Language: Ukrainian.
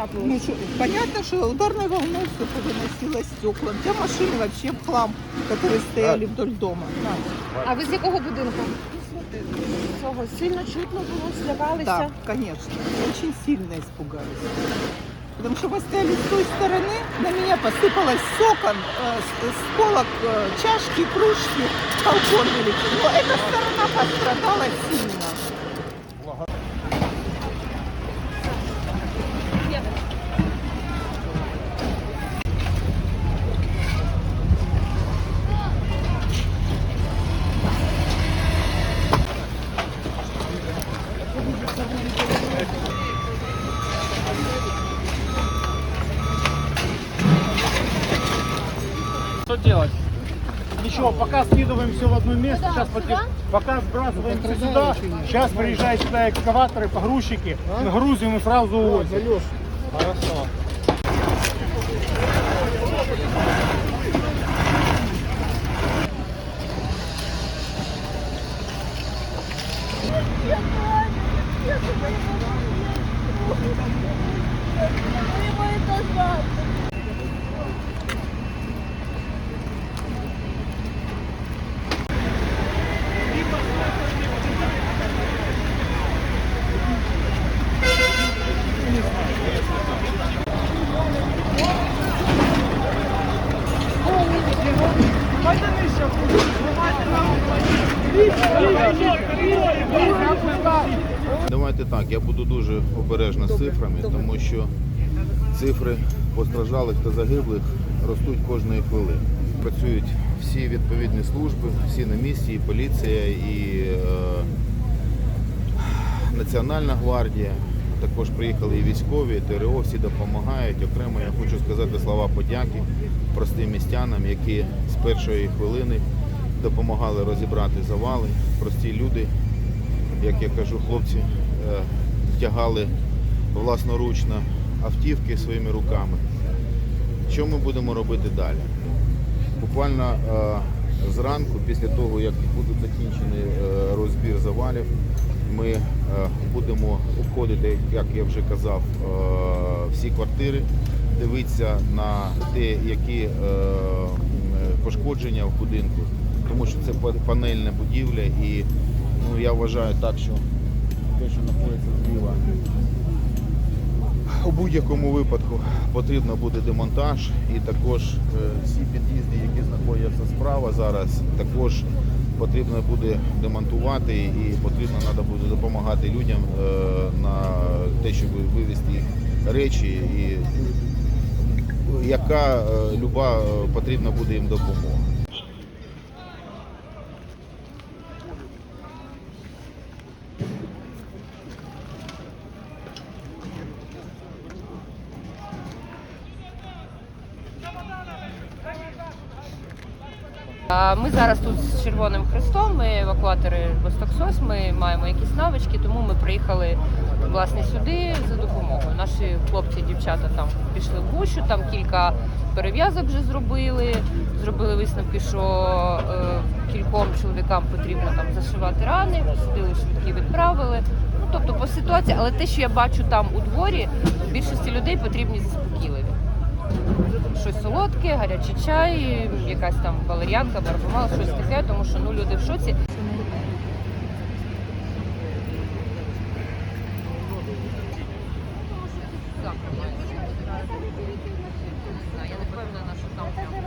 трапилось? Ну, что, понятно, что ударной волной все повыносило стекла. Те машины вообще в хлам, которые стояли вдоль дома. Да. А ви з якого будинку? Цього сильно чутно було, злякалися. Да, конечно. Очень сильно испугались. Потому что мы стояли с той стороны, на меня посыпалось с окон, э, с, с полок э, чашки, кружки, балкон вылетел. Но эта сторона пострадала сильно. Что делать? Ничего, пока скидываем все в одно место, сейчас пока, пока сбрасываем все сюда, сейчас приезжают сюда экскаваторы, погрузчики, грузим и сразу увозим. Хорошо. Давайте так, я буду дуже обережно з цифрами, тому що цифри постраждалих та загиблих ростуть кожної хвилини. Працюють всі відповідні служби, всі на місці, і поліція, і е, Національна гвардія. Також приїхали і військові, і ТРО, всі допомагають. Окремо я хочу сказати слова подяки простим містянам, які з першої хвилини допомагали розібрати завали. Прості люди, як я кажу, хлопці тягали власноручно автівки своїми руками. Що ми будемо робити далі? Буквально е, зранку, після того, як буде закінчений е, розбір завалів, ми е, будемо обходити, як я вже казав, е, всі квартири, дивитися на те, які е, пошкодження в будинку, тому що це панельна будівля і ну, я вважаю так, що що знаходиться зліва, у будь-якому випадку потрібно буде демонтаж і також е, всі під'їзди, які знаходяться справа зараз, також потрібно буде демонтувати і потрібно треба буде допомагати людям е, на те, щоб вивезти речі, і яка е, люба потрібна буде їм допомога. Ми зараз тут з Червоним Хрестом, ми евакуатори Востоксос, ми маємо якісь навички, тому ми приїхали власне сюди за допомогою. Наші хлопці, дівчата там пішли в гущу, там кілька перев'язок вже зробили. Зробили висновки, що е, кільком чоловікам потрібно там зашивати рани, сидили швидкі, відправили. Ну тобто по ситуації, але те, що я бачу там у дворі, більшості людей потрібні заспокійливі щось солодке, гарячий чай, якась там валеріанка, барбумал, щось таке, тому що ну люди в шоці. Я не впевнена, що там прям.